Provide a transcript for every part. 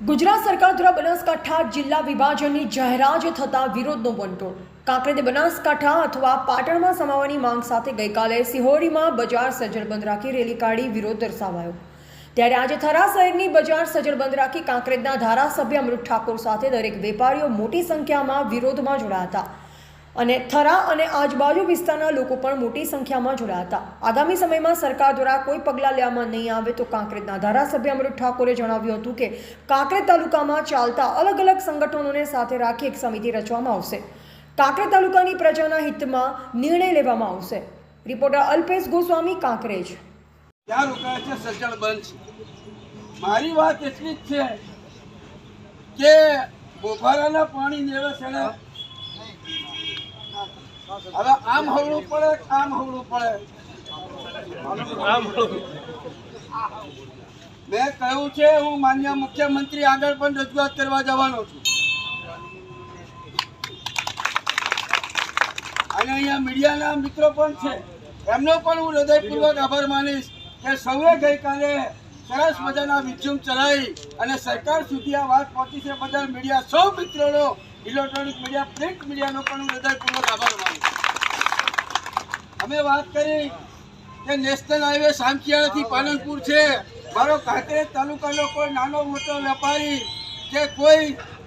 ગુજરાત સરકાર દ્વારા બનાસકાંઠા જિલ્લા વિભાજનની જાહેરાત થતા વિરોધનો વંટોળ કાંકરેજને બનાસકાંઠા અથવા પાટણમાં સમાવવાની માંગ સાથે ગઈકાલે સિહોરીમાં બજાર સજ્જડ બંધ રાખી રેલી કાઢી વિરોધ દર્શાવાયો. ત્યારે આજે થરા શહેરની બજાર સજ્જડ બંધ રાખી કાંકરેજના ધારાસભ્ય અમૃત ઠાકોર સાથે દરેક વેપારીઓ મોટી સંખ્યામાં વિરોધમાં જોડાયા હતા. અને થરા અને આજુબાજુ વિસ્તારના લોકો પણ મોટી સંખ્યામાં જોડાયા હતા. આગામી સમયમાં સરકાર દ્વારા કોઈ પગલાં લેવામાં નહીં આવે તો કાંકરેજના ધારાસભ્ય અમૃત ઠાકોરે જણાવ્યું હતું કે કાંકરેજ તાલુકામાં ચાલતા અલગ અલગ સંગઠનોને સાથે રાખી એક સમિતિ રચવામાં આવશે. કાંકરેજ તાલુકાની પ્રજાના હિતમાં નિર્ણય લેવામાં આવશે. રિપોર્ટર અલ્પેશ ગોસ્વામી, કાંકરેજ. મારી વાત એટલી જ છે કે બોફારાના પાણી ને હવે આમ હવળું પડે આમ હવળું પડે? મેં કહ્યું છે હું માન્ય મુખ્યમંત્રી આગળ પણ રજૂઆત કરવા જવાનો છું. અને અહીંયા મીડિયાના મિત્રો પણ છે. એમનો પણ હું હૃદયપૂર્વક આભાર માનીશ કે સૌએ ગઈકાલે સરસ મજાના વિઝ્યુમ ચલાવી અને સરકાર સુધી આ વાત પહોંચી છે. બદલ મીડિયા સૌ મિત્રોનો ઇલેક્ટ્રોનિક મીડિયા પ્રિન્ટ મીડિયાનો પણ હું હૃદયપૂર્વક આભાર માનું અમે વાત કરી કે નેશનલ હાઈવે સામખિયાળાથી પાલનપુર છે. મારો કાંકરેજ તાલુકાનો કોઈ નાનો મોટો વેપારી કે કોઈ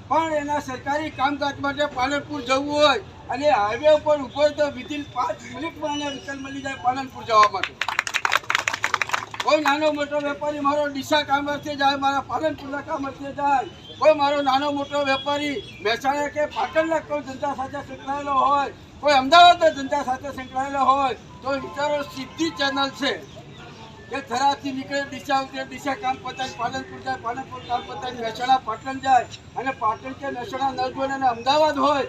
પણ એના સરકારી કામકાજ માટે પાલનપુર જવું હોય અને હાઈવે ઉપર ઉપર તો વિધિન પાંચ મિનિટમાં એને વિકલ્પ મળી જાય પાલનપુર જવા માટે. કોઈ નાનો મોટો વેપારી મારો ડીસા કામ અર્થે જાય, મારા પાલનપુરના કામ અર્થે જાય. કોઈ મારો નાનો મોટો વેપારી મહેસાણા કે પાટણના કોઈ ધંધા સાથે સંકળાયેલો હોય, કોઈ અમદાવાદના ધંધા સાથે સંકળાયેલો હોય, તો વિચારો સીધી ચેનલ છે. કે થરાથી નીકળે, દિશા ઉતરે, દિશા કામ પતાવી પાલનપુર જાય પાલનપુર કામ પતાવી મહેસાણા, પાટણ જાય. અને પાટણ કે મહેસાણા ન અને અમદાવાદ હોય